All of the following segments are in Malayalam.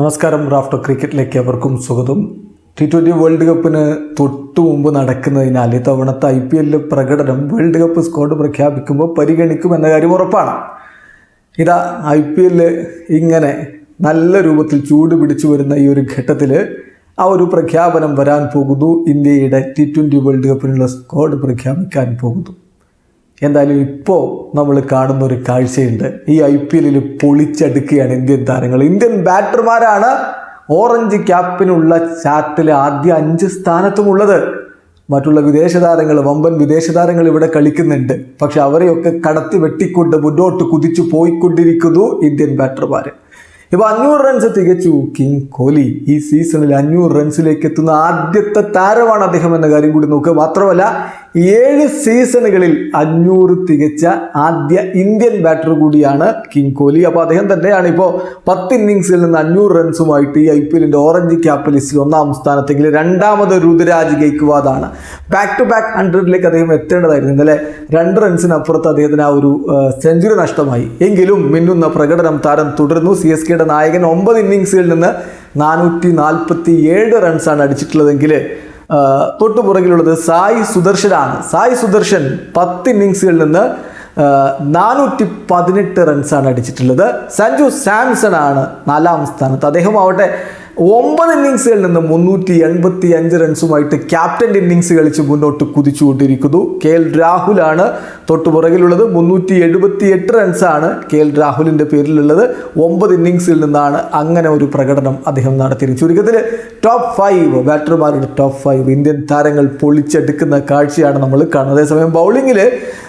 നമസ്കാരം. റാഫ്റ്റർ ക്രിക്കറ്റിലേക്ക് അവർക്കും സ്വാഗതം. ടി ട്വന്റി വേൾഡ് കപ്പിന് തൊട്ടു മുമ്പ് നടക്കുന്നതിനാൽ ഇത്തവണത്തെ ഐ പി എല്ലിലെ പ്രകടനം വേൾഡ് കപ്പ് സ്ക്വാഡ് പ്രഖ്യാപിക്കുമ്പോൾ പരിഗണിക്കും എന്ന കാര്യം ഉറപ്പാണ്. ഇതാ ഐ പി എല്ലിൽ ഇങ്ങനെ നല്ല രൂപത്തിൽ ചൂട് പിടിച്ചു വരുന്ന ഈ ഒരു ഘട്ടത്തിൽ ആ ഒരു പ്രഖ്യാപനം വരാൻ പോകുന്നു. ഇന്ത്യയുടെ ടി ട്വന്റി വേൾഡ് കപ്പിനുള്ള സ്ക്വാഡ് പ്രഖ്യാപിക്കാൻ പോകുന്നു. എന്തായാലും ഇപ്പോൾ നമ്മൾ കാണുന്ന ഒരു കാഴ്ചയുണ്ട്. ഈ ഐ പി എല്ലിൽ പൊളിച്ചെടുക്കുകയാണ് ഇന്ത്യൻ താരങ്ങൾ. ഇന്ത്യൻ ബാറ്റർമാരാണ് ഓറഞ്ച് ക്യാപ്പിനുള്ള ചാർട്ടിലെ ആദ്യ അഞ്ച് സ്ഥാനത്തുമുള്ളത്. മറ്റുള്ള വിദേശ താരങ്ങൾ വമ്പൻ വിദേശ താരങ്ങൾ ഇവിടെ കളിക്കുന്നുണ്ട്. പക്ഷെ അവരെയൊക്കെ കടത്തി വെട്ടിക്കൊണ്ട് മുന്നോട്ട് കുതിച്ചു പോയിക്കൊണ്ടിരിക്കുന്നു ഇന്ത്യൻ ബാറ്റർമാർ ഇപ്പോൾ അഞ്ഞൂറ് റൺസ് തികച്ചു. കിങ് കോഹ്ലി ഈ സീസണിൽ അഞ്ഞൂറ് റൺസിലേക്ക് എത്തുന്ന ആദ്യത്തെ താരമാണ് അദ്ദേഹം എന്ന കാര്യം കൂടി നോക്കുക. മാത്രമല്ല ഏഴ് സീസണുകളിൽ അഞ്ഞൂറ് തികച്ച ആദ്യ ഇന്ത്യൻ ബാറ്റർ കൂടിയാണ് കിങ് കോഹ്ലി അപ്പോൾ അദ്ദേഹം തന്നെയാണ് ഇപ്പോൾ പത്ത് ഇന്നിങ്സിൽ നിന്ന് അഞ്ഞൂറ് റൺസുമായിട്ട് ഈ ഐ പി എല്ലിന്റെ ഓറഞ്ച് ക്യാപ്പ് ലിസ്റ്റിൽ ഒന്നാം സ്ഥാനത്തെങ്കിൽ രണ്ടാമത് രുദ്രാജ് ഗെയ്ക്വാദാണ്. ബാക്ക് ടു ബാക്ക് ഹൺഡ്രഡിലേക്ക് അദ്ദേഹം എത്തേണ്ടതായിരുന്നു. ഇന്നലെ രണ്ട് റൺസിനപ്പുറത്ത് അദ്ദേഹത്തിന് ആ ഒരു സെഞ്ചുറി നഷ്ടമായി. എങ്കിലും മിന്നുന്ന പ്രകടനം താരം തുടരുന്നു സി എസ് കെയുടെ നായകൻ ഒമ്പത് ഇന്നിങ്സിൽ നിന്ന് നാനൂറ്റി നാൽപ്പത്തി ഏഴ് റൺസാണ് അടിച്ചിട്ടുള്ളതെങ്കിൽ തൊട്ടു പുറകിലുള്ളത് സായി സുദർശനാണ്. സായി സുദർശൻ പത്ത് ഇന്നിങ്സുകളിൽ നിന്ന് നാനൂറ്റി പതിനെട്ട് റൺസാണ് അടിച്ചിട്ടുള്ളത്. സഞ്ജു സാംസൺ ആണ് നാലാം സ്ഥാനത്ത്. അദ്ദേഹം ആവട്ടെ ഒമ്പത് ഇന്നിങ്സുകളിൽ നിന്ന് മുന്നൂറ്റി എൺപത്തി അഞ്ച് റൺസുമായിട്ട് ക്യാപ്റ്റൻ ഇന്നിങ്സ് കളിച്ച് മുന്നോട്ട് കുതിച്ചുകൊണ്ടിരിക്കുന്നു. കെ എൽ രാഹുലാണ് തൊട്ടു പുറകിലുള്ളത്. മുന്നൂറ്റി എഴുപത്തി എട്ട് റൺസാണ് കെ എൽ രാഹുലിന്റെ പേരിലുള്ളത്. ഒമ്പത് ഇന്നിങ്സിൽ നിന്നാണ് അങ്ങനെ ഒരു പ്രകടനം അദ്ദേഹം നടത്തിയത് ചുരുക്കത്തിൽ ടോപ്പ് ഫൈവ് ബാറ്റർമാരുടെ ടോപ്പ് ഫൈവ് ഇന്ത്യൻ താരങ്ങൾ പൊളിച്ചെടുക്കുന്ന കാഴ്ചയാണ് നമ്മൾ കാണുന്നത്. അതേസമയം ബൗളിങ്ങിൽ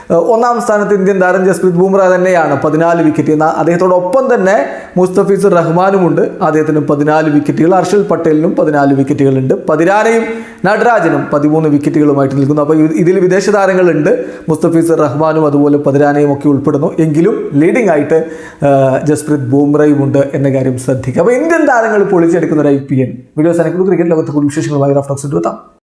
ഒന്നാം സ്ഥാനത്ത് ഇന്ത്യൻ താരം ജസ്പ്രീത് ബുംറ തന്നെയാണ് പതിനാല് വിക്കറ്റ് എന്നാൽ അദ്ദേഹത്തോടൊപ്പം തന്നെ മുസ്തഫീസുർ റഹ്മാനുമുണ്ട്. അദ്ദേഹത്തിനും പതിനാല് വിക്കറ്റുകൾ ഹർഷൽ പട്ടേലിനും പതിനാല് വിക്കറ്റുകളുണ്ട് പതിനാനയും നടരാജനും പതിമൂന്ന് വിക്കറ്റുകളുമായിട്ട് നിൽക്കുന്നു. അപ്പോൾ ഇതിൽ വിദേശ താരങ്ങളുണ്ട്. മുസ്തഫീസുർ റഹ്മാനും അതുപോലെ പതിരാനയും ഒക്കെ ഉൾപ്പെടുന്നു. എങ്കിലും ലീഡിംഗ് ആയിട്ട് ജസ്പ്രീത് ബുംറയും ഉണ്ട് എന്ന കാര്യം ശ്രദ്ധിക്കുക. അപ്പോൾ ഇന്ത്യൻ താരങ്ങൾ പൊളിച്ചെടുക്കുന്ന ഒരു ഐ പി എൽ. വീഡിയോസ് എനിക്ക് ക്രിക്കറ്റ് ലോകത്ത് കൂടുതൽ വിശേഷങ്ങളുമായി റഫ്ലക്സ് എടുത്താം